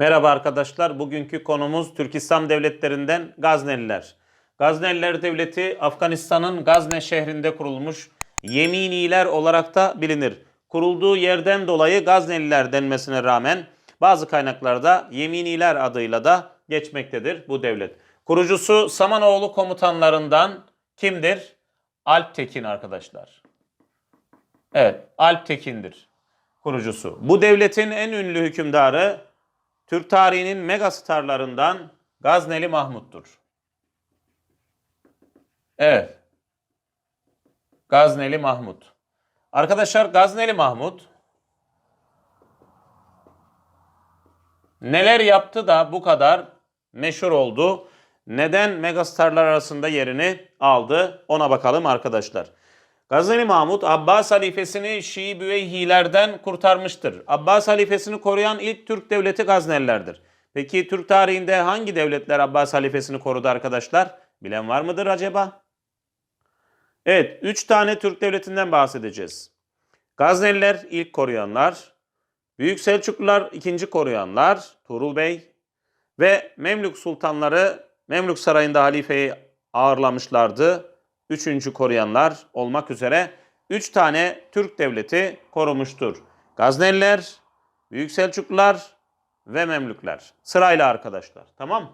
Merhaba arkadaşlar. Bugünkü konumuz Türk İslam devletlerinden Gazneliler. Gazneliler Devleti Afganistan'ın Gazne şehrinde kurulmuş Yeminiler olarak da bilinir. Kurulduğu yerden dolayı Gazneliler denmesine rağmen bazı kaynaklarda Yeminiler adıyla da geçmektedir bu devlet. Kurucusu Samanoğlu komutanlarından kimdir? Alp Tekin arkadaşlar. Evet, Alp Tekin'dir kurucusu. Bu devletin en ünlü hükümdarı Türk tarihinin megastarlarından Gazneli Mahmut'tur. Evet. Gazneli Mahmut. Arkadaşlar Gazneli Mahmut neler yaptı da bu kadar meşhur oldu? Neden megastarlar arasında yerini aldı? Ona bakalım arkadaşlar. Gazneli Mahmut Abbas halifesini Şii Büveyhilerden kurtarmıştır. Abbas halifesini koruyan ilk Türk devleti Gaznelilerdir. Peki Türk tarihinde hangi devletler Abbas halifesini korudu arkadaşlar? Bilen var mıdır acaba? Evet, üç tane Türk devletinden bahsedeceğiz. Gazneliler ilk koruyanlar, Büyük Selçuklular ikinci koruyanlar, Tuğrul Bey ve Memlük sultanları Memlük sarayında halifeyi ağırlamışlardı. Üçüncü koruyanlar olmak üzere üç tane Türk devleti korumuştur. Gazneliler, Büyük Selçuklular ve Memlükler. Sırayla arkadaşlar. Tamam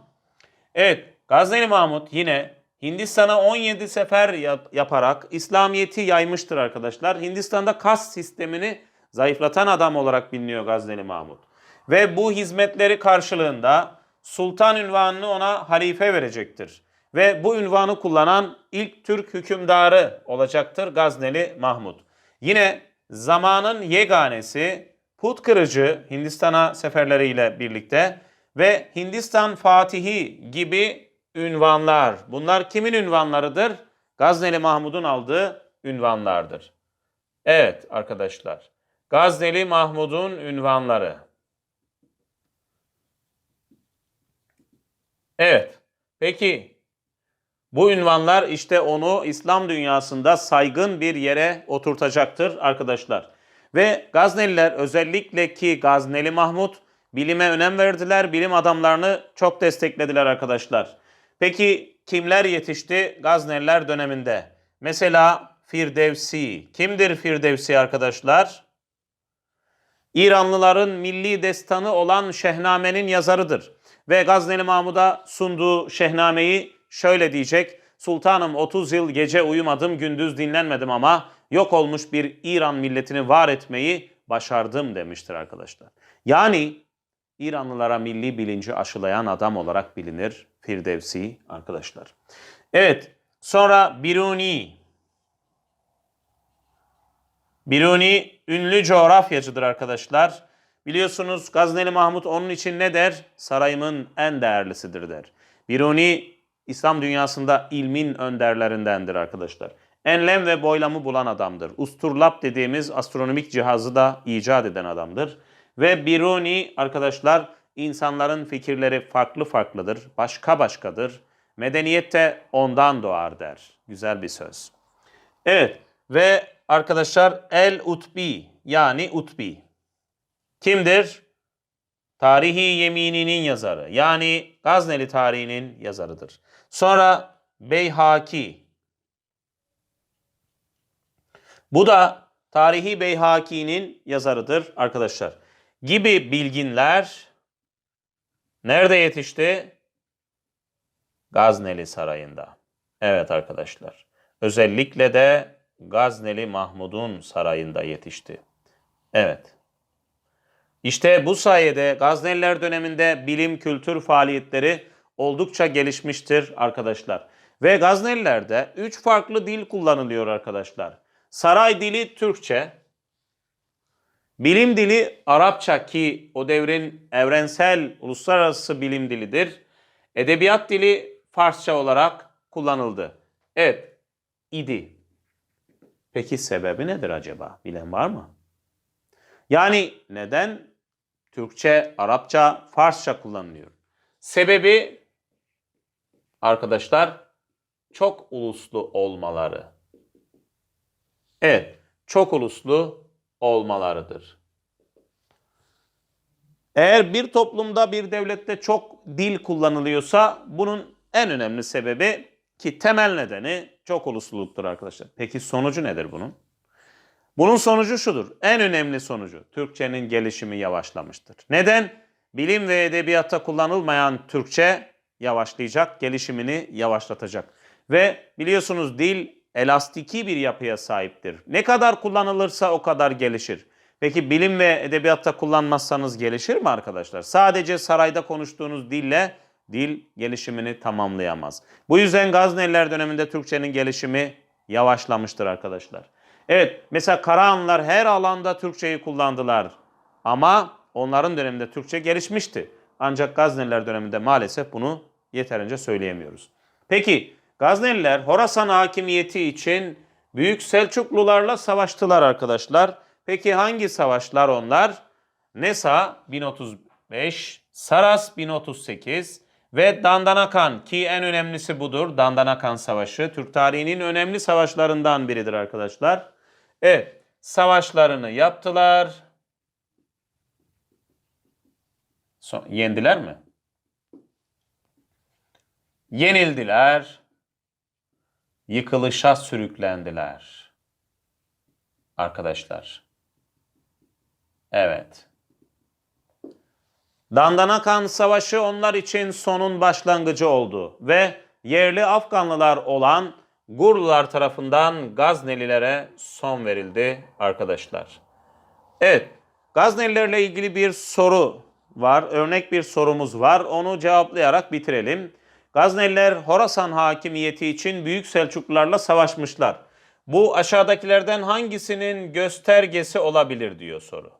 Evet, Gazneli Mahmut yine Hindistan'a 17 sefer yap- yaparak İslamiyet'i yaymıştır arkadaşlar. Hindistan'da kas sistemini zayıflatan adam olarak biliniyor Gazneli Mahmut. Ve bu hizmetleri karşılığında sultan ünvanını ona halife verecektir. Ve bu ünvanı kullanan ilk Türk hükümdarı olacaktır Gazneli Mahmut. Yine zamanın yeganesi put kırıcı Hindistan'a seferleriyle birlikte ve Hindistan Fatihi gibi ünvanlar. Bunlar kimin ünvanlarıdır? Gazneli Mahmud'un aldığı ünvanlardır. Evet arkadaşlar. Gazneli Mahmud'un ünvanları. Evet. Peki bu ünvanlar işte onu İslam dünyasında saygın bir yere oturtacaktır arkadaşlar. Ve Gazneliler özellikle ki Gazneli Mahmud bilime önem verdiler. Bilim adamlarını çok desteklediler arkadaşlar. Peki kimler yetişti Gazneliler döneminde? Mesela Firdevsi. Kimdir Firdevsi arkadaşlar? İranlıların milli destanı olan Şehname'nin yazarıdır. Ve Gazneli Mahmud'a sunduğu Şehname'yi şöyle diyecek. Sultanım 30 yıl gece uyumadım gündüz dinlenmedim ama yok olmuş bir İran milletini var etmeyi başardım demiştir arkadaşlar. Yani İranlılara milli bilinci aşılayan adam olarak bilinir Firdevsi arkadaşlar. Evet sonra Biruni. Biruni ünlü coğrafyacıdır arkadaşlar. Biliyorsunuz Gazneli Mahmut onun için ne der? Sarayımın en değerlisidir der. Biruni İslam dünyasında ilmin önderlerindendir arkadaşlar. Enlem ve boylamı bulan adamdır. Usturlap dediğimiz astronomik cihazı da icat eden adamdır. Ve Biruni arkadaşlar insanların fikirleri farklı farklıdır, başka başkadır. Medeniyet de ondan doğar der. Güzel bir söz. Evet ve arkadaşlar El Utbi yani Utbi. Kimdir? Tarihi Yemini'nin yazarı. Yani Gazneli tarihinin yazarıdır. Sonra Beyhaki. Bu da Tarihi Beyhaki'nin yazarıdır arkadaşlar. Gibi bilginler nerede yetişti? Gazneli Sarayı'nda. Evet arkadaşlar. Özellikle de Gazneli Mahmud'un sarayında yetişti. Evet. İşte bu sayede Gazneliler döneminde bilim kültür faaliyetleri oldukça gelişmiştir arkadaşlar. Ve Gaznelilerde üç farklı dil kullanılıyor arkadaşlar. Saray dili Türkçe, bilim dili Arapça ki o devrin evrensel uluslararası bilim dilidir. Edebiyat dili Farsça olarak kullanıldı. Evet, idi. Peki sebebi nedir acaba? Bilen var mı? Yani neden Türkçe, Arapça, Farsça kullanılıyor? Sebebi arkadaşlar çok uluslu olmaları. Evet, çok uluslu olmalarıdır. Eğer bir toplumda bir devlette çok dil kullanılıyorsa bunun en önemli sebebi ki temel nedeni çok ulusluluktur arkadaşlar. Peki sonucu nedir bunun? Bunun sonucu şudur. En önemli sonucu Türkçenin gelişimi yavaşlamıştır. Neden? Bilim ve edebiyatta kullanılmayan Türkçe yavaşlayacak, gelişimini yavaşlatacak. Ve biliyorsunuz dil elastiki bir yapıya sahiptir. Ne kadar kullanılırsa o kadar gelişir. Peki bilim ve edebiyatta kullanmazsanız gelişir mi arkadaşlar? Sadece sarayda konuştuğunuz dille dil gelişimini tamamlayamaz. Bu yüzden Gazneliler döneminde Türkçenin gelişimi yavaşlamıştır arkadaşlar. Evet mesela Karahanlılar her alanda Türkçeyi kullandılar. Ama onların döneminde Türkçe gelişmişti. Ancak Gazneliler döneminde maalesef bunu yeterince söyleyemiyoruz. Peki Gazneliler Horasan hakimiyeti için Büyük Selçuklularla savaştılar arkadaşlar. Peki hangi savaşlar onlar? Nesa 1035, Saras 1038 ve Dandanakan ki en önemlisi budur. Dandanakan Savaşı Türk tarihinin önemli savaşlarından biridir arkadaşlar. Evet, savaşlarını yaptılar. Son, yendiler mi? Yenildiler. Yıkılışa sürüklendiler. Arkadaşlar. Evet. Dandanakan Savaşı onlar için sonun başlangıcı oldu ve yerli Afganlılar olan Gurlular tarafından Gaznelilere son verildi arkadaşlar. Evet, Gaznelilerle ilgili bir soru var, örnek bir sorumuz var. Onu cevaplayarak bitirelim. Gazneliler Horasan hakimiyeti için Büyük Selçuklularla savaşmışlar. Bu aşağıdakilerden hangisinin göstergesi olabilir diyor soru.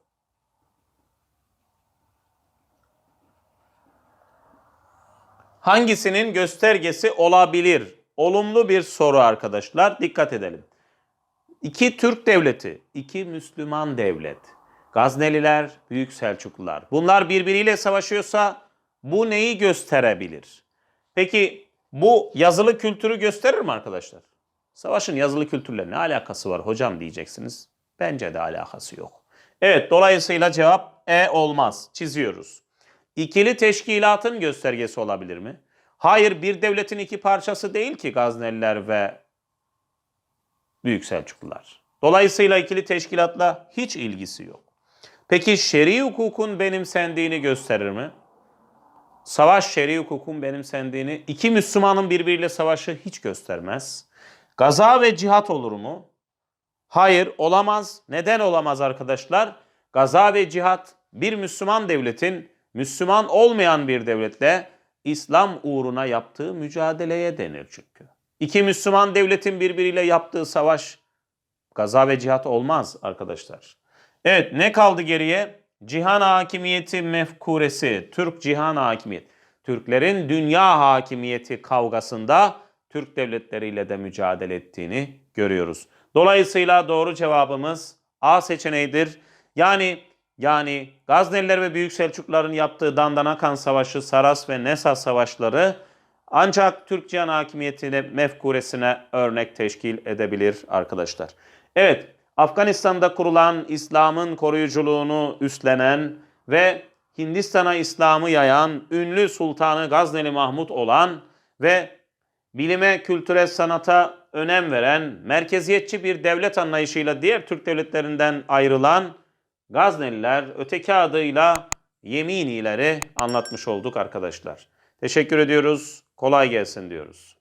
Hangisinin göstergesi olabilir? Olumlu bir soru arkadaşlar. Dikkat edelim. İki Türk devleti, iki Müslüman devlet. Gazneliler, Büyük Selçuklular. Bunlar birbiriyle savaşıyorsa bu neyi gösterebilir? Peki bu yazılı kültürü gösterir mi arkadaşlar? Savaşın yazılı kültürle ne alakası var hocam diyeceksiniz. Bence de alakası yok. Evet dolayısıyla cevap E olmaz. Çiziyoruz. İkili teşkilatın göstergesi olabilir mi? Hayır bir devletin iki parçası değil ki Gazneliler ve Büyük Selçuklular. Dolayısıyla ikili teşkilatla hiç ilgisi yok. Peki şer'i hukukun benimsendiğini gösterir mi? Savaş şer'i hukukun benimsendiğini, iki Müslümanın birbiriyle savaşı hiç göstermez. Gaza ve cihat olur mu? Hayır olamaz. Neden olamaz arkadaşlar? Gaza ve cihat bir Müslüman devletin Müslüman olmayan bir devletle İslam uğruna yaptığı mücadeleye denir çünkü. İki Müslüman devletin birbiriyle yaptığı savaş gaza ve cihat olmaz arkadaşlar. Evet ne kaldı geriye? Cihan hakimiyeti mefkuresi, Türk cihan hakimiyeti. Türklerin dünya hakimiyeti kavgasında Türk devletleriyle de mücadele ettiğini görüyoruz. Dolayısıyla doğru cevabımız A seçeneğidir. Yani yani Gazneliler ve Büyük Selçukluların yaptığı Dandanakan Savaşı, Saras ve Nesa Savaşları ancak Türk cihan hakimiyetine mefkuresine örnek teşkil edebilir arkadaşlar. Evet, Afganistan'da kurulan İslam'ın koruyuculuğunu üstlenen ve Hindistan'a İslam'ı yayan ünlü Sultanı Gazneli Mahmut olan ve bilime, kültüre, sanata önem veren, merkeziyetçi bir devlet anlayışıyla diğer Türk devletlerinden ayrılan Gazneliler öteki adıyla Yeminileri anlatmış olduk arkadaşlar. Teşekkür ediyoruz. Kolay gelsin diyoruz.